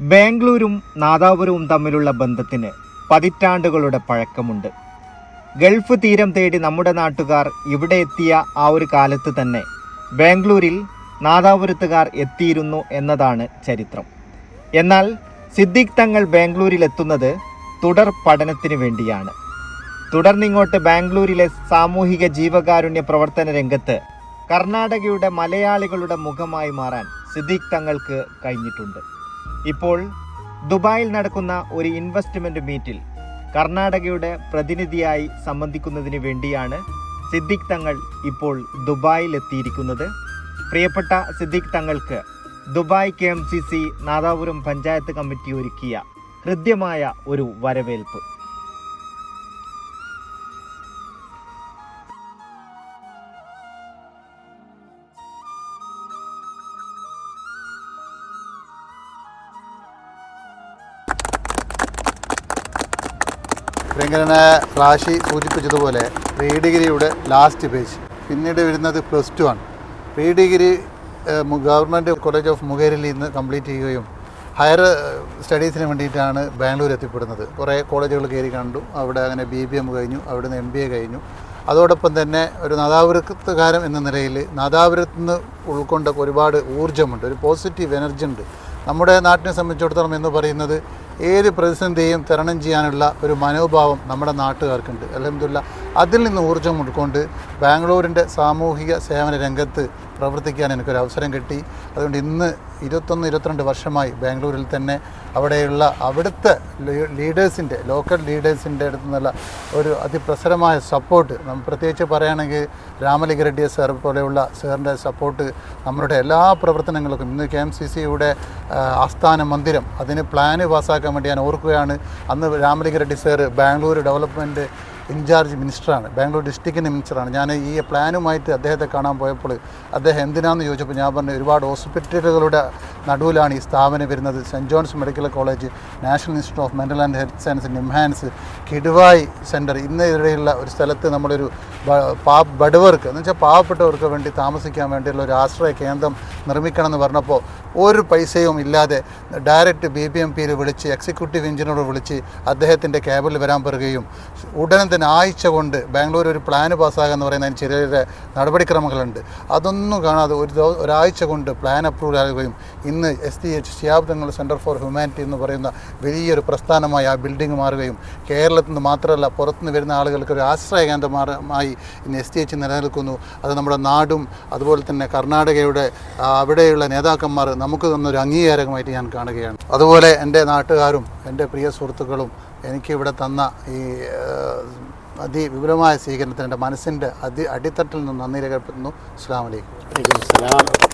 ബാംഗ്ലൂരും നാദാപുരവും തമ്മിലുള്ള ബന്ധത്തിന് പതിറ്റാണ്ടുകളുടെ പഴക്കമുണ്ട്. ഗൾഫ് തീരം തേടി നമ്മുടെ നാട്ടുകാർ ഇവിടെ എത്തിയ ആ ഒരു കാലത്ത് തന്നെ ബാംഗ്ലൂരിൽ നാദാപുരത്തുകാർ എത്തിയിരുന്നു എന്നതാണ് ചരിത്രം. എന്നാൽ സിദ്ദിഖ് തങ്ങൾ ബാംഗ്ലൂരിൽ എത്തുന്നത് തുടർ പഠനത്തിന് വേണ്ടിയാണ്. തുടർന്നിങ്ങോട്ട് ബാംഗ്ലൂരിലെ സാമൂഹിക ജീവകാരുണ്യ പ്രവർത്തന രംഗത്ത് കർണാടകയുടെ മലയാളികളുടെ മുഖമായി മാറാൻ സിദ്ദിഖ് തങ്ങൾക്ക് കഴിഞ്ഞിട്ടുണ്ട്. ഇപ്പോൾ ദുബായിൽ നടക്കുന്ന ഒരു ഇൻവെസ്റ്റ്മെന്റ് മീറ്റിൽ കർണാടകയുടെ പ്രതിനിധിയായി സംബന്ധിക്കുന്നതിന് വേണ്ടിയാണ് സിദ്ദിഖ് തങ്ങൾ ഇപ്പോൾ ദുബായിൽ എത്തിയിരിക്കുന്നത്. പ്രിയപ്പെട്ട സിദ്ദിഖ് തങ്ങൾക്ക് Dubai K M C C Nadapuram panchayat committee ഒരുക്കിയ ഹൃദ്യമായ ഒരു വരവേൽപ്പ്. പ്രിയങ്കരനായ റാഷി സൂചിപ്പിച്ചതുപോലെ പ്രീ ഡിഗ്രിയുടെ ലാസ്റ്റ് പേജ് പിന്നീട് വരുന്നത് പ്ലസ് ടു ആണ്. Pre degree government college of മുഖേരിൽ നിന്ന് കംപ്ലീറ്റ് ചെയ്യുകയും ഹയർ സ്റ്റഡീസിന് വേണ്ടിയിട്ടാണ് ബാംഗ്ലൂർ എത്തിപ്പെടുന്നത്. കുറേ കോളേജുകൾ കയറി കണ്ടു. അവിടെ അങ്ങനെ ബി ബി എം കഴിഞ്ഞു. അവിടുന്ന് എം ബി എ കഴിഞ്ഞു. അതോടൊപ്പം തന്നെ ഒരു നാദാപുരത്തുകാരൻ എന്ന നിലയിൽ നാദാപുരത്ത് നിന്ന് ഉൾക്കൊണ്ട ഒരുപാട് ഊർജമുണ്ട്. ഒരു പോസിറ്റീവ് എനർജി ഉണ്ട്. നമ്മുടെ നാട്ടിനെ സംബന്ധിച്ചിടത്തോളം എന്ന് പറയുന്നത് ഏത് പ്രതിസന്ധിയും തരണം ചെയ്യാനുള്ള ഒരു മനോഭാവം നമ്മുടെ നാട്ടുകാർക്കുണ്ട്. അലഹമില്ല അതിൽ നിന്ന് ഊർജം ഉൾക്കൊണ്ട് ബാംഗ്ലൂരിന്റെ സാമൂഹിക സേവന രംഗത്ത് പ്രവർത്തിക്കാൻ എനിക്കൊരു അവസരം കിട്ടി. അതുകൊണ്ട് ഇന്ന് ഇരുപത്തൊന്ന് ഇരുപത്തിരണ്ട് വർഷമായി ബാംഗ്ലൂരിൽ തന്നെ അവിടെയുള്ള അവിടുത്തെ ലീഡേഴ്സിന്റെ ലോക്കൽ ലീഡേഴ്സിന്റെ അടുത്ത് നിന്നുള്ള ഒരു അതിപ്രസരമായ സപ്പോർട്ട്. പ്രത്യേകിച്ച് പറയുകയാണെങ്കിൽ രാമലിംഗ റെഡ്ഡി സാർ പോലെയുള്ള സാറിന്റെ സപ്പോർട്ട് നമ്മളുടെ എല്ലാ പ്രവർത്തനങ്ങൾക്കും. ഇന്ന് കെ എം സി സിയുടെ ആസ്ഥാന മന്ദിരം അതിന് പ്ലാന് പാസ്സാക്കാൻ വേണ്ടി ഞാൻ ഓർക്കുകയാണ്. അന്ന് Ramalinga Reddy sir Bangalore development in charge മിനിസ്റ്ററാണ് Bangalore ഡിസ്ട്രിക്റ്റിന്റെ മിനിസ്റ്ററാണ്. ഞാൻ ഈ പ്ലാനുമായിട്ട് അദ്ദേഹത്തെ കാണാൻ പോയപ്പോൾ അദ്ദേഹം എന്തിനാണെന്ന് ചോദിച്ചപ്പോൾ ഞാൻ പറഞ്ഞു ഒരുപാട് ഹോസ്പിറ്റലുകളുടെ നടുവിലാണ് ഈ സ്ഥാപനം വരുന്നത്. Saint John's medical college national institute of mental and health science NIMHANS Kidwai centre ഇന്നിടെയുള്ള ഒരു സ്ഥലത്ത് നമ്മളൊരു പാ ബഡവർക്ക് എന്ന് വെച്ചാൽ പാവപ്പെട്ടവർക്ക് വേണ്ടി താമസിക്കാൻ വേണ്ടിയുള്ള ഒരു ആശ്രയ കേന്ദ്രം നിർമ്മിക്കണം എന്ന് പറഞ്ഞപ്പോൾ ഒരു പൈസയും ഇല്ലാതെ ഡയറക്റ്റ് ബി ബി എം പിയിൽ വിളിച്ച് എക്സിക്യൂട്ടീവ് എഞ്ചിനീയർ വിളിച്ച് അദ്ദേഹത്തിന്റെ ക്യാബിൽ വരാൻ പറയുകയും ഉടനെ തന്നെ ആഴ്ച കൊണ്ട് ബാംഗ്ലൂർ ഒരു പ്ലാന് പാസ്സാകുക എന്ന് പറയുന്നതിന് ചെറിയ ചെറിയ നടപടിക്രമങ്ങളുണ്ട്. അതൊന്നും കാണാതെ ഒരു ഒരാഴ്ച കൊണ്ട് പ്ലാൻ അപ്രൂവൽ ആകുകയും ഇന്ന് എസ് ടി എച്ച് ശിയാബ്ദങ്ങൾ സെന്റർ ഫോർ ഹ്യൂമാനിറ്റി എന്ന് പറയുന്ന വലിയൊരു പ്രസ്ഥാനമായി ആ ബിൽഡിംഗ് മാറുകയും കേരളത്തിൽ നിന്ന് മാത്രമല്ല പുറത്തുനിന്ന് വരുന്ന ആളുകൾക്ക് ഒരു ആശ്രയ കേന്ദ്രമായി ഇന്ന് എസ് ടി എച്ച് നിലനിൽക്കുന്നു. അത് നമ്മുടെ നാടും അതുപോലെ തന്നെ കർണാടകയുടെ അവിടെയുള്ള നേതാക്കന്മാർ നമുക്ക് തന്നൊരു അംഗീകാരമായിട്ട് ഞാൻ കാണുകയാണ്. അതുപോലെ എന്റെ നാട്ടുകാരും എന്റെ പ്രിയ സുഹൃത്തുക്കളും എനിക്കിവിടെ തന്ന ഈ അതി അതിവിപുലമായ സ്വീകരണത്തിന് എന്റെ മനസ്സിന്റെ അതി അടിത്തട്ടിൽ നിന്ന് നന്ദി രേഖപ്പെടുത്തുന്നു. അസ്സാം വലൈക്കും